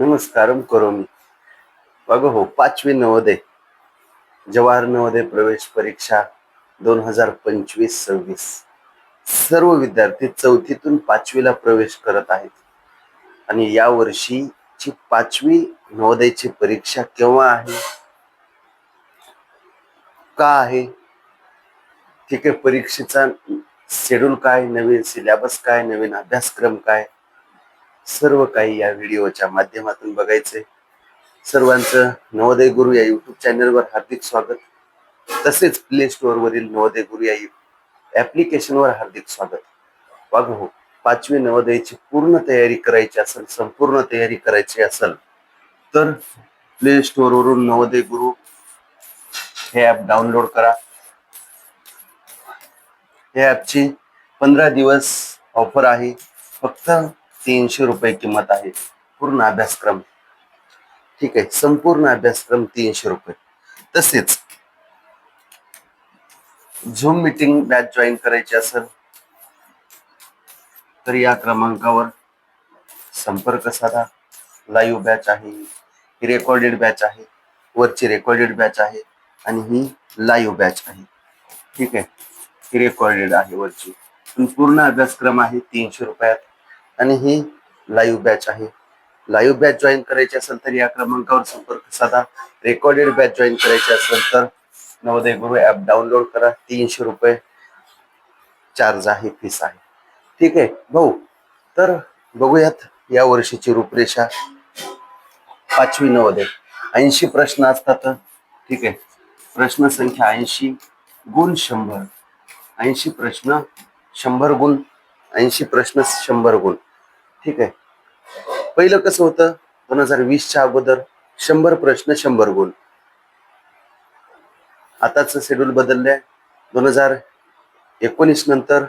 नमस्कारम करोमी। बघ हो पाचवी नवोदय जवाहर नवोदय प्रवेश परीक्षा दोन हजार पंचवीस सव्वीस सर्व विद्यार्थी चौथीतून पाचवीला प्रवेश करत आहेत. आणि या वर्षीची पाचवी नवोदयची परीक्षा केव्हा आहे? का आहे? ठीक आहे परीक्षेचा शेड्यूल काय? नवीन सिलेबस काय? नवीन अभ्यासक्रम काय? सर्व काही या व्हिडिओच्या माध्यमातून बघायचे. सर्वांचं नवोदय गुरु या युट्यूब चॅनलवर हार्दिक स्वागत. तसेच प्ले स्टोअरवरील नवोदय गुरु या ऍप्लिकेशनवर हार्दिक स्वागत. वाघ हो पाचवी नवोदयाची पूर्ण तयारी करायची असेल संपूर्ण तयारी करायची असेल तर प्ले स्टोअरवरून नवोदय गुरु हे ॲप डाउनलोड करा. हे ॲपची पंधरा दिवस ऑफर आहे. फक्त तीनशे रुपये किंमत आहे. पूर्ण अभ्यासक्रम. ठीक आहे. संपूर्ण अभ्यासक्रम तीनशे रुपये. तसेच झूम मीटिंग बॅच जॉईन करायची असेल तर या क्रमांकावर संपर्क साधा. लाईव्ह बॅच आहे ही रेकॉर्डेड बॅच आहे वरची रेकॉर्डेड बॅच आहे आणि ही लाईव्ह बॅच आहे. ठीक आहे. ही रेकॉर्डेड आहे वरची. पण पूर्ण अभ्यासक्रम आहे तीनशे रुपयात. आणि ही लाईव्ह बॅच आहे. लाईव्ह बॅच जॉईन करायची असेल तर या क्रमांकावर संपर्क साधा. रेकॉर्डेड बॅच जॉईन करायची असेल तर नवोदय गुरु ऍप डाउनलोड करा. तीनशे रुपये चार्ज आहे फीस आहे. ठीक आहे भाऊ. तर बघूयात या वर्षीची रूपरेषा. पाचवी नवोदय. ऐंशी प्रश्न असतात. ठीक आहे. प्रश्न संख्या ऐंशी गुण शंभर. ऐंशी प्रश्न शंभर गुण. ऐंशी प्रश्न शंभर गुण. ठीक आहे. पहिलं कसं होतं? दोन हजार वीसच्या अगोदर शंभर प्रश्न शंभर गुण आताच शेड्यूल बदललंय. दोन हजार एकोणीस नंतर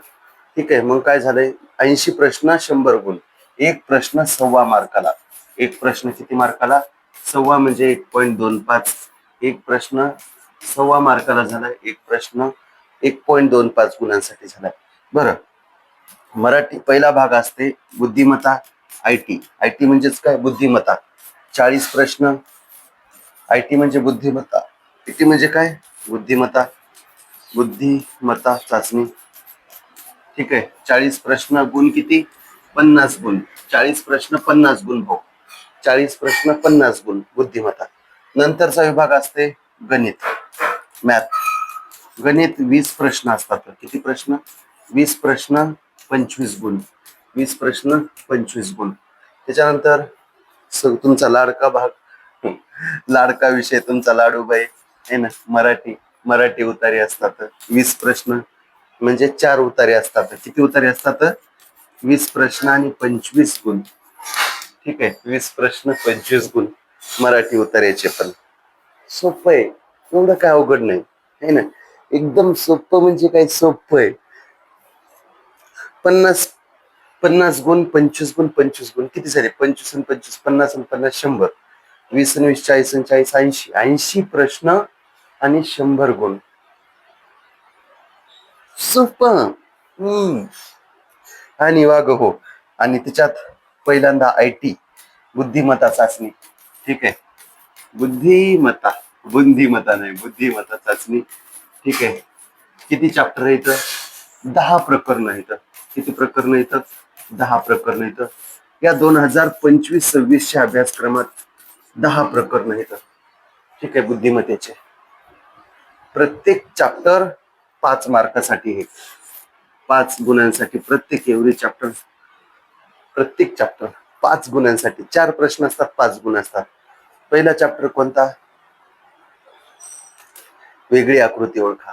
ठीक आहे मग काय झालंय? ऐंशी प्रश्न शंभर गुण एक प्रश्न सव्वा मार्काला. एक प्रश्न किती मार्काला? सव्वा म्हणजे एक पॉईंट दोन पाच. एक प्रश्न सव्वा मार्काला झालाय. एक प्रश्न एक पॉईंट दोन पाच गुणांसाठी झालाय. बरं. मराठी पहिला भाग असते बुद्धिमत्ता आय टी आय टी म्हणजेच काय? बुद्धिमत्ता. चाळीस प्रश्न. आय टी म्हणजे बुद्धिमत्ता. आय टी म्हणजे काय? बुद्धिमत्ता. बुद्धिमत्ता चाचणी. ठीक आहे. चाळीस प्रश्न गुण किती? पन्नास गुण. चाळीस प्रश्न पन्नास गुण भाऊ चाळीस प्रश्न पन्नास गुण. बुद्धिमत्ता. नंतरचा विभाग असते गणित. मॅथ गणित वीस प्रश्न असतात. किती प्रश्न? वीस प्रश्न पंचवीस गुण. वीस प्रश्न पंचवीस गुण. त्याच्यानंतर तुमचा लाडका भाग. लाडका विषय तुमचा लाडूबाई. आहे ना? मराठी मराठी उतारे असतात. वीस प्रश्न म्हणजे चार उतारे असतात. किती उतारे असतात? वीस प्रश्न आणि पंचवीस गुण. ठीक आहे? वीस प्रश्न पंचवीस गुण मराठी उतार्याचे पण. सोपं आहे. एवढं काय अवघड नाही. है ना? एकदम सोपं म्हणजे काय सोपं आहे. पन्नास पन्नास गुण पंचवीस गुण पंचवीस गुण. किती झाले? पंचवीस आणि पंचवीस पन्नास आणि पन्नास शंभर. वीस आणि वीस चाळीस आणि चाळीस ऐंशी. ऐंशी प्रश्न आणि शंभर गुण. सोपं हम्म. आणि वाग हो. आणि त्याच्यात पहिल्यांदा आय टी बुद्धिमत्ता चाचणी. ठीक आहे? बुद्धिमत्ता. बुद्धिमत्ता नाही बुद्धिमत्ता चाचणी. ठीक आहे? किती चॅप्टर आहे इथं? दहा प्रकरण आहेत. किती प्रकरण येतात? दहा प्रकरण येतात. या दोन हजार पंचवीस सव्वीसच्या अभ्यासक्रमात दहा प्रकरण येतात. ठीक आहे बुद्धिमत्तेचे. प्रत्येक चॅप्टर पाच मार्कासाठी आहे पाच गुणांसाठी प्रत्येक एव्हरी चॅप्टर प्रत्येक चॅप्टर पाच गुणांसाठी. चार प्रश्न असतात पाच गुण असतात. पहिला चॅप्टर कोणता? वेगळी आकृती ओळखा.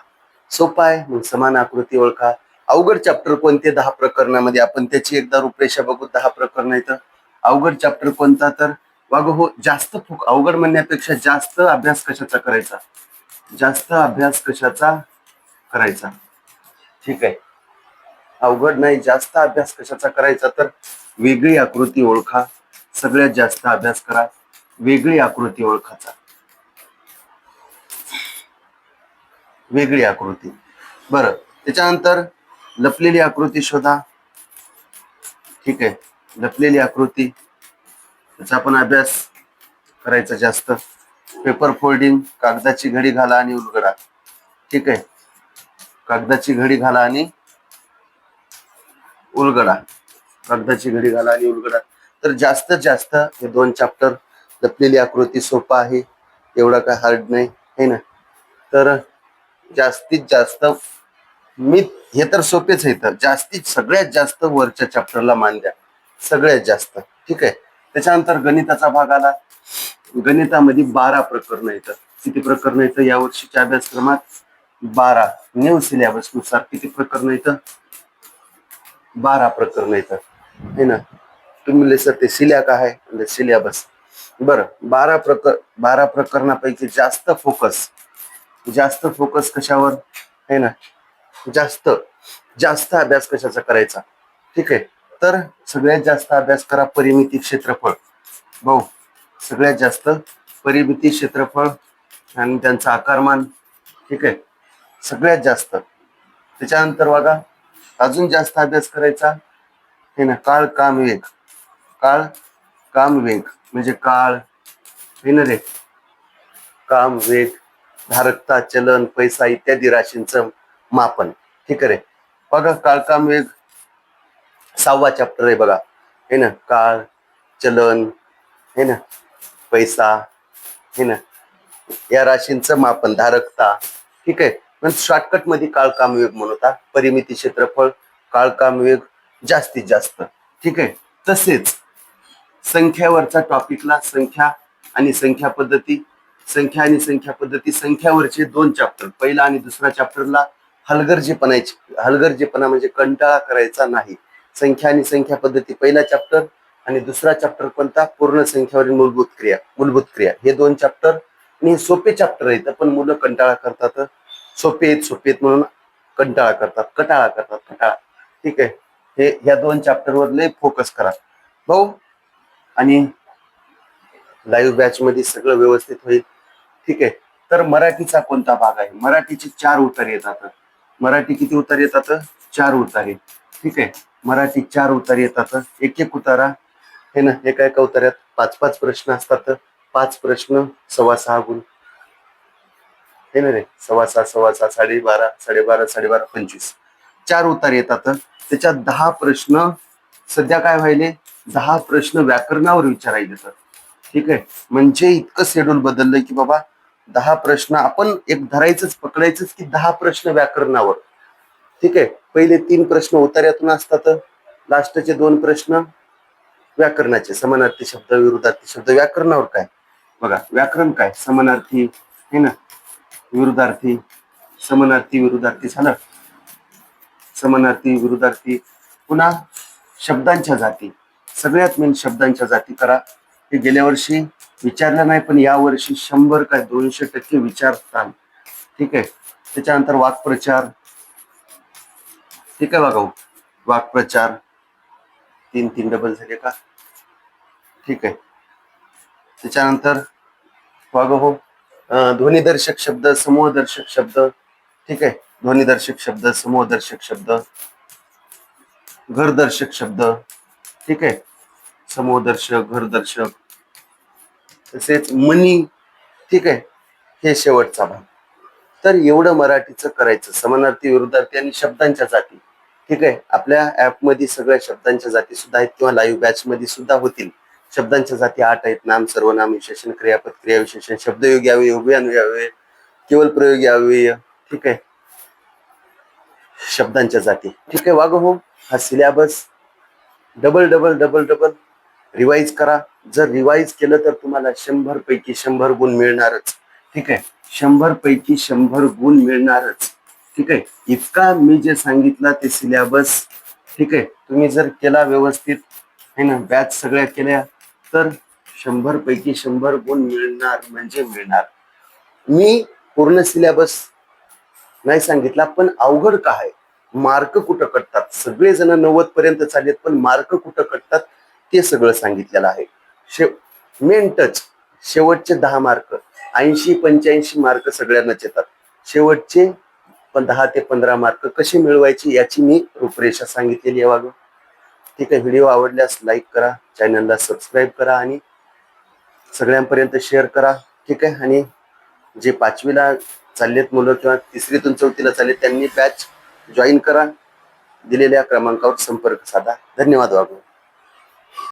सोपा आहे मग समान आकृती ओळखा. अवघड चॅप्टर कोणते दहा प्रकरणामध्ये? आपण त्याची एकदा रूपरेषा बघू दहा प्रकरण आहेत. अवघड चॅप्टर कोणता तर? वाघ हो जास्त फुक अवघड म्हणण्यापेक्षा जास्त अभ्यास कशाचा करायचा? जास्त अभ्यास कशाचा करायचा? ठीक आहे. अवघड नाही जास्त अभ्यास कशाचा करायचा तर? वेगळी आकृती ओळखा. सगळ्यात जास्त अभ्यास करा. वेगळी आकृती ओळखाचा. वेगळी आकृती. बरं त्याच्यानंतर लपलेली आकृती शोधा. ठीक आहे. लपलेली आकृती. त्याचा पण अभ्यास करायचा जास्त. पेपर फोल्डिंग कागदाची घडी घाला आणि उलगडा. ठीक आहे. कागदाची घडी घाला आणि उलगडा. कागदाची घडी घाला आणि उलगडा. तर जास्तीत जास्त हे दोन चॅप्टर लपलेली आकृती सोपा आहे. एवढा काय हार्ड नाही. है ना? तर जास्तीत जास्त मी हे तर सोपेच आहे तर जास्तीत सगळ्यात जास्त वरच्या चॅप्टरला मान द्या. सगळ्यात जास्त. ठीक आहे? त्याच्यानंतर गणिताचा भाग आला. गणितामध्ये बारा प्रकरण येतं किती प्रकरण येतं या वर्षीच्या अभ्यासक्रमात बारा. न्यू सिलेबसनुसार किती प्रकरण येतं बारा प्रकरण येतं है ना? तुम्ही सर ते सिल्या का आहे सिलेबस बरं. बारा प्रकर बारा प्रकरणापैकी जास्त फोकस जास्त फोकस कशावर? आहे ना? जास्त जास्त अभ्यास कशाचा करायचा? ठीक आहे? तर सगळ्यात जास्त अभ्यास करा परिमिती क्षेत्रफळ. भाऊ सगळ्यात जास्त परिमिती क्षेत्रफळ आणि त्यांचं आकारमान. ठीक आहे? सगळ्यात जास्त. त्याच्यानंतर बघा अजून जास्त अभ्यास करायचा? हे ना काळ काम वेग. काळ काम वेग. म्हणजे काळ. हे ना रे. काम वेग धारकता चलन पैसा इत्यादी राशींचं मापन. ठीक आहे रे. बघा काळकाम वेग सहावा चॅप्टर आहे बघा. हे ना काळ चलन हे ना पैसा हे ना या राशींचं मापन धारकता. ठीक आहे? पण शॉर्टकटमध्ये काळकाम वेग म्हणता परिमिती क्षेत्रफळ काळकाम वेग जास्तीत जास्त. ठीक आहे? तसेच संख्यावरचा टॉपिकला संख्या आणि संख्या पद्धती संख्या आणि संख्या पद्धती संख्यावरचे दोन चॅप्टर पहिला आणि दुसरा चॅप्टरला हलगर्जीपणाची हलगर्जीपणा म्हणजे कंटाळा करायचा नाही. संख्या आणि संख्या पद्धती पहिला चॅप्टर आणि दुसरा चॅप्टर कोणता? पूर्ण संख्यावरील मूलभूत क्रिया मूलभूत क्रिया. हे दोन चॅप्टर आणि हे सोपे चॅप्टर आहेत पण मुलं कंटाळा करतात. सोपे आहेत सोपे आहेत म्हणून कंटाळा करतात कटाळा करतात कटाळा. ठीक आहे. हे ह्या दोन चॅप्टरवर लय फोकस करा. भाऊ आणि लाईव्ह बॅच मध्ये सगळं व्यवस्थित होईल. ठीक आहे. तर मराठीचा कोणता भाग आहे? मराठीचे चार उतार येतात. मराठी किती उतार येतात? चार उतारे. ठीक आहे? मराठी चार उतार येतात. एक एक उतारा. हे ना एका एका उतार्यात पाच पाच प्रश्न असतात. पाच प्रश्न सव्वा सहा गुण. हे ना रे सव्वा सहा सव्वा सहा साडेबारा साडेबारा साडेबारा पंचवीस. चार उतार येतात. त्याच्यात दहा प्रश्न सध्या काय व्हायले? दहा प्रश्न व्याकरणावर विचारायले तर. ठीक आहे? म्हणजे इतकं शेड्यूल बदललंय की बाबा दहा प्रश्न आपण एक धरायचंच पकडायचंच की दहा प्रश्न व्याकरणावर. ठीक आहे? पहिले तीन प्रश्न उतार्यातून असतात. लास्टचे दोन प्रश्न व्याकरणाचे समानार्थी शब्द विरुद्धार्थी शब्द. व्याकरणावर काय? बघा व्याकरण काय? समानार्थी हे ना? विरुद्धार्थी समानार्थी विरुद्धार्थी झालं? समानार्थी विरुद्धार्थी पुन्हा शब्दांच्या जाती. सगळ्यात मेन शब्दांच्या जाती करा. हे गेल्या वर्षी विचारलं नाही पण या वर्षी शंभर काय दोनशे टक्के विचारताल ठीक आहे? त्याच्यानंतर वाक्प्रचार. ठीक आहे बघा हो. वाक्प्रचार. तीन तीन डबल झाले का? ठीक आहे. त्याच्यानंतर बघा हो. अं, ध्वनिदर्शक शब्द समूहदर्शक शब्द. ठीक आहे? ध्वनिदर्शक शब्द समूहदर्शक शब्द. घरदर्शक शब्द. ठीक आहे? समूहदर्शक घरदर्शक तसेच मनी ठीक आहे हे शेवटचा भाग. तर एवढं मराठीचं करायचं. समानार्थी विरुद्धार्थी आणि शब्दांच्या जाती. ठीक आहे आपल्या ऍपमध्ये सगळ्या शब्दांच्या जाती सुद्धा आहेत किंवा लाईव्ह बॅच मध्ये सुद्धा होतील. शब्दांच्या जाती आठ आहेत. नाम सर्वनाम विशेषण क्रियापद क्रिया विशेषण शब्दयोग अव्यय उभे अन्वय केवळ प्रयोग यावेय ठीक आहे. शब्दांच्या जाती. ठीक आहे वाग हो हा syllabus double double double double revise करा. जर रिवाईज केलं तर तुम्हाला शंभर पैकी शंभर गुण मिळणारच. ठीक आहे? शंभर पैकी शंभर गुण मिळणारच. ठीक आहे? इतका मी जे सांगितलं ते सिलेबस ठीक आहे? तुम्ही जर केला व्यवस्थित है ना? बॅच सगळ्या केल्या तर शंभर पैकी शंभर गुण मिळणार म्हणजे मिळणार. मी पूर्ण सिलेबस नाही सांगितला पण अवघड काय मार्क कुठं कटतात? सगळेजण नव्वद पर्यंत चाललेत पण मार्क कुठं कटतात? ते सगळं सांगितलेलं आहे. शेव मेन टच शेवटचे दहा मार्क ऐंशी पंच्याऐंशी मार्क सगळ्यांनाच येतात. शेवटचे पण दहा ते पंधरा मार्क कसे मिळवायचे याची मी रूपरेषा सांगितलेली आहे वागं ठीक आहे व्हिडिओ आवडल्यास लाईक करा चॅनलला सबस्क्राईब करा आणि सगळ्यांपर्यंत शेअर करा. ठीक आहे आणि जे पाचवीला चाललेत मुलं किंवा तिसरीतून चौथीला चालले त्यांनी बॅच जॉईन करा. दिलेल्या क्रमांकावर संपर्क साधा. धन्यवाद वागू